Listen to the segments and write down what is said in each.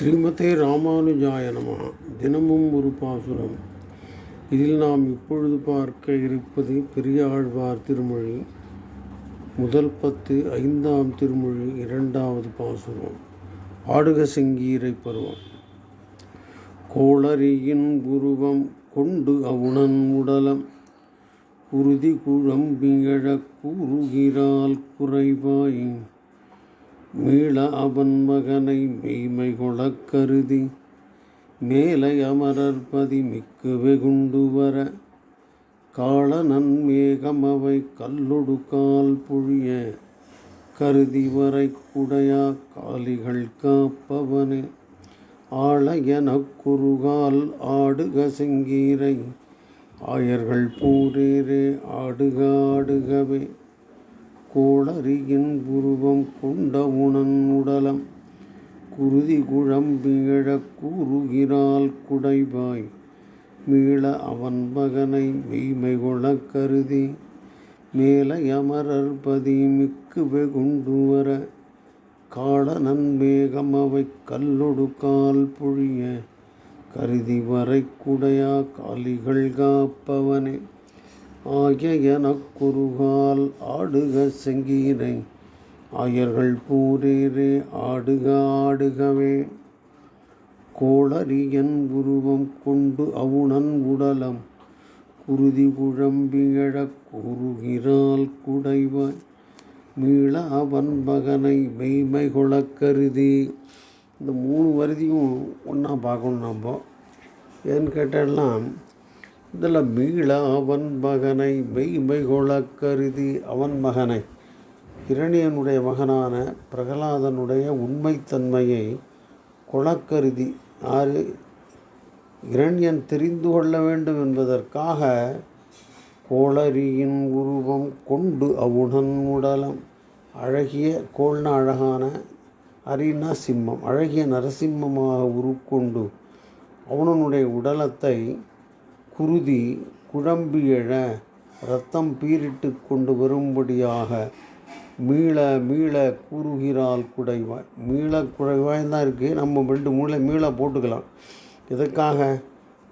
ஸ்ரீமதே ராமானுஜாய நமः. தினமும் ஒரு பாசுரம். இதில் நாம் இப்பொழுது பார்க்க இருப்பது பெரியாழ்வார் திருமொழி. முதல் பத்து ஐந்தாம் திருமொழி இரண்டாவது பாசுரம். ஆடுக செங்கீரை பருவம். கோளரியின் உருவம் கொண்டு அவுணன் உடலம். குருதி குழம்பியழக் கூறுகிறால் குறைவாயின் மீள அவன் மகனை மெய்மை கொளக் கருதி மேலை அமரற்பதி மிக்கு வெகுண்டு வர காளனன் மேகம் அவை கல்லொடு கால் புழிய கருதி வரை குடையா காலிகள் காப்பவனே. ஆளையன குறுகால் ஆடுக செங்கீரை ஆயர்கள் பூரேரே ஆடுக ஆடுகவே. கோளறியின் உருவம் உணன் உடலம் குருதி குழம்பிழக் கூறுகிறாள் குடைவாய். மீள அவன் மகனை மெய்மை கொளக் கருதி மேலை அமரர்பதி மிக்கு வெகுண்டு வர காளனன் மேகம் அவை கல்லொடு கால் பொழிய கருதி வரை குடையா காலிகள் காப்பவனே. ஆகிய எனக் குறுகால் ஆடுக செங்கீரை ஆயர்கள் பூரேரே ஆடுக ஆடுகவே. கோளரியன் உருவம் கொண்டு அவுணன் உடலம். குருதி குழம்பியழக் கூறுகிறாள் குடைவாய். மீள அவன் மகனை மெய்மை கருதி. இந்த மூணு வருதியும் ஒன்றா பார்க்கணும் நம்ம ஏன்னு கேட்டாலாம் இதில் மீள அவன் மகனை மெய்மை கொளக் கருதி அவன் மகனை இரணியனுடைய மகனான பிரகலாதனுடைய உண்மைத்தன்மையை கொளக்கருதி ஆறு இரண்யன் தெரிந்து கொள்ள வேண்டும் என்பதற்காக கோளரியின் உருவம் கொண்டு அவுடன் உடலம். அழகிய கோள்ன அழகான அரினா சிம்மம் அழகிய நரசிம்மமாக உருக்கொண்டு அவனனுடைய உடலத்தை குருதி குழம்பியழ ரத்தம் பீரிட்டு கொண்டு வரும்படியாக மீள மீள கூறுகிறாள் குடைவாய். மீள குடைவாய் தான் இருக்குது நம்ம ரெண்டு மூளை மீள போட்டுக்கலாம். இதற்காக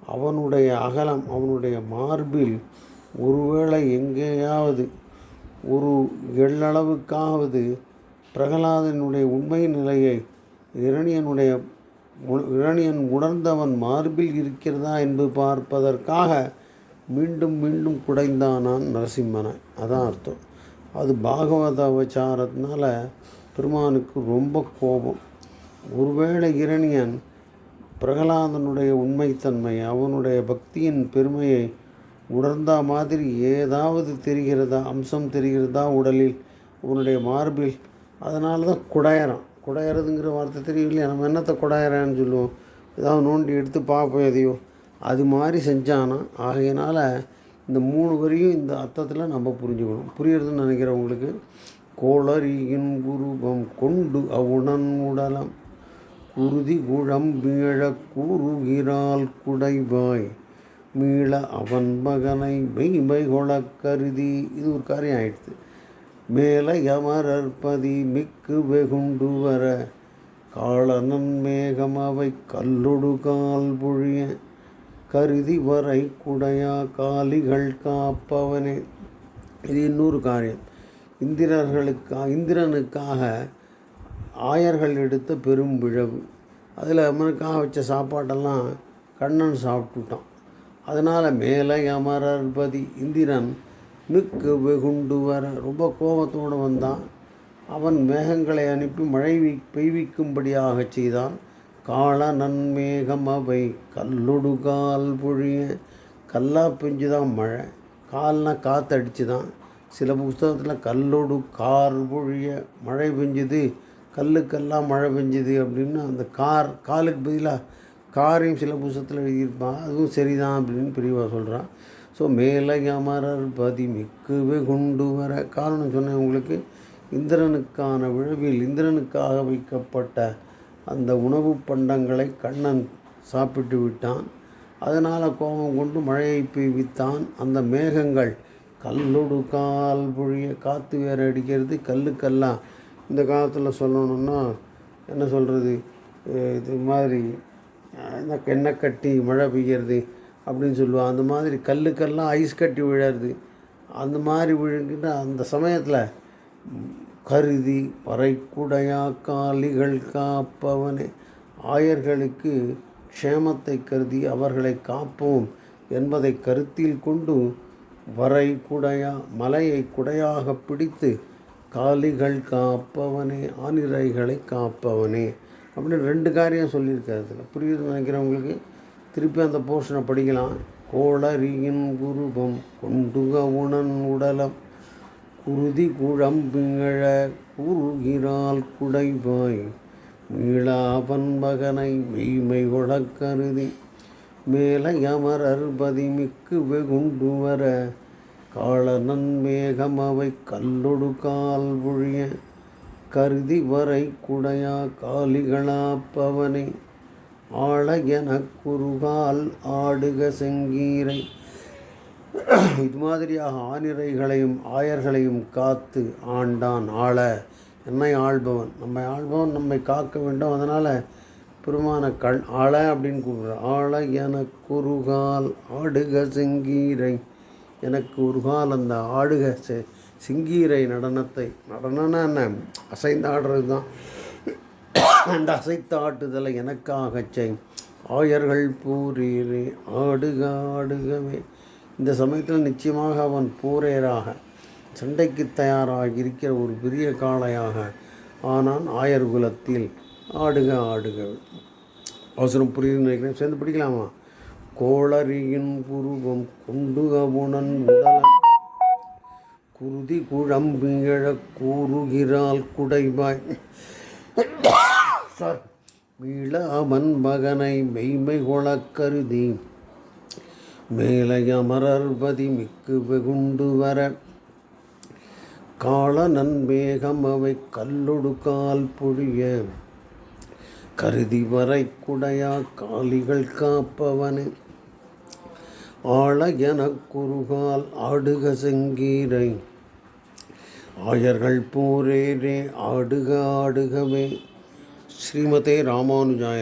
அவனுடைய அகலம் அவனுடைய மார்பில் ஒருவேளை எங்கேயாவது ஒரு எள்ளளவுக்காவது பிரகலாதனுடைய உண்மை நிலையை இரணியனுடைய இரணியன் உணர்ந்தவன் மார்பில் இருக்கிறதா என்று பார்ப்பதற்காக மீண்டும் மீண்டும் குடைந்தானான் நரசிம்மனை. அதான் அர்த்தம். அது பாகவத விசாரத்தினால பெருமானுக்கு ரொம்ப கோபம். ஒருவேளை இரணியன் பிரகலாதனுடைய உண்மைத்தன்மை அவனுடைய பக்தியின் பெருமையை உணர்ந்தா மாதிரி ஏதாவது தெரிகிறதா அம்சம் தெரிகிறதா உடலில் அவனுடைய மார்பில். அதனால தான் குடையறான். குடையறதுங்கிற வார்த்தை தெரியும் நம்ம என்னத்தை குடையறான்னு சொல்லுவோம்? ஏதாவது நோண்டி எடுத்து பார்ப்போம் எதையோ. அது மாதிரி செஞ்சானா? ஆகையினால இந்த மூணு வரியும் இந்த அர்த்தத்தில் நம்ம புரிஞ்சுக்கணும். புரியுறதுன்னு நினைக்கிறவங்களுக்கு கோளரியின் குருபம் கொண்டு அவுணன் உடலம். குருதி குழம்பீழ கூறுகிறாள் குடைவாய். மீள அவன் மகனை மெய்மை கொளக் கருதி. இது ஒரு காரியம் ஆயிடுது. மேலே அமரற்பதி மிக்கு வெகுண்டு வர. காளனன் மேகம் அவை கல்லொடு கால் பொழிய. கருதி வரை குடையா காலிகள் காப்பவனே. இது இன்னொரு காரியம். இந்திரர்களுக்காக இந்திரனுக்காக ஆயர்கள் எடுத்த பெரும் விழவு அதில் அவனுக்காக வச்ச சாப்பாட்டெல்லாம் கண்ணன் சாப்பிட்டுட்டான். அதனால் மேலே அமரர்பதி இந்திரன் மிக்கு வெகுண்டு வர ரொம்ப கோபத்தோடு வந்தான். அவன் மேகங்களை அனுப்பி மழை பெய்விக்கும்படியாக செய்தான். காள நன்மேகம் அவை கல்லொடு கால் பொழிய கல்லா பெஞ்சு தான் மழை கால்னால் காற்றடிச்சு தான் சில புஸ்தகத்தில் கல்லொடு கார் பொழிய மழை பெஞ்சுது கல்லுக்கெல்லாம் மழை பெஞ்சுது அப்படின்னு அந்த கார் காலுக்கு பதிலாக காரையும் சில புஸ்தகத்தில் எழுதியிருப்பான் அதுவும் சரிதான் அப்படின்னு பிரிவாக சொல்கிறான் ஸோ மேலே அமரர் பதி மிக்கவே கொண்டு வர காரணம் சொன்னேன் உங்களுக்கு. இந்திரனுக்கான விழவில் இந்திரனுக்காக வைக்கப்பட்ட அந்த உணவு பண்டங்களை கண்ணன் சாப்பிட்டு விட்டான். அதனால் கோபம் கொண்டு மழையை பெய்வித்தான். அந்த மேகங்கள் கல்லோடு கால் பொழிய காற்று வேறு அடிக்கிறது கல்லுக்கெல்லாம் இந்த காலத்தில் சொல்லணுன்னா என்ன சொல்கிறது இது மாதிரி என்ன இந்த எண்ணெய் கட்டி மழை பெய்கிறது அப்படின்னு சொல்லுவாள் அந்த மாதிரி கல்லுக்கெல்லாம் ஐஸ் கட்டி விழறது. அந்த மாதிரி விழுங்கிட்டு அந்த சமயத்தில் கருதி பறைக்குடையா காலிகள் காப்பவனே. ஆயர்களுக்கு க்ஷேமத்தை கருதி அவர்களை காப்போம் என்பதை கருத்தில் கொண்டு வரை குடையா மலையை குடையாக பிடித்து காலிகள் காப்பவனே ஆனிரைகளை காப்பவனே அப்படின்னு ரெண்டு காரியம் சொல்லியிருக்காரு இதில். புரியுதுன்னு நினைக்கிறவங்களுக்கு திருப்பி அந்த போர்ஷனை படிக்கலாம். கோளரியின் குருபம் கொண்டுக உணன் உடலம். குருதி குழம்பிழ குறுகிறால் குடைவாய். மீளாவன் மகனை மெய்மை கொடக் கருதி. மேலை அமரர் பதிமிக்கு வெகுண்டு வர. காளனன் மேகம் அவை கல்லொடு கால் ஒழிய கருதி வரை குடையா காலிகளாப்பவனை ஆள எனக் குறுகால் ஆடுக செங்கீரை. இது மாதிரியாக ஆனிரைகளையும் ஆயர்களையும் காத்து ஆண்டான் ஆள. என்னை ஆள்பவன். நம்மை ஆள்பவன் நம்மை காக்க வேண்டும். அதனால் பெருமான கண் ஆள அப்படின்னு கூப்பிடுறார். ஆள எனக்கு குறுகால் ஆடுக செங்கீரை. எனக்கு ஒரு கால் அந்த ஆடுக செ சிங்கீரை நடனத்தை. நடனம்னா என்ன? அசைந்து ஆடுறது தான். அந்த அசைத்து ஆட்டுதலை எனக்காகச் செய். ஆயர்கள் பூரீரே ஆடுக ஆடுகவே. இந்த சமயத்தில் நிச்சயமாக அவன் பூரேராக சண்டைக்கு தயாராக இருக்கிற ஒரு பெரிய காளையாக ஆனான் ஆயர் குலத்தில் ஆடுக ஆடுக அவசரம் புரியுதுன்னு நினைக்கிறேன். சேர்ந்து படிக்கலாமா? கோளரியின் புருவம் கொண்டு அவுணன் குருதி குழம்பிழ கூறுகிறாள் குடைவாய் சார் மீள அவன் மகனை மெய்மை கொள கருதி. மேலையமரர்பதி மிக்கு வெகுண்டு வர. காள நன்மேகம் அவை கல்லொடு கால் பொழிய. கருதி வரை குடையா காலிகள் காப்பவனு. ஆள எனக் குறுகால் ஆடுக செங்கீரை. ஆயர்கள் போரேரே ஆடுக ஆடுகவே. ஸ்ரீமதே ராமானுஜாய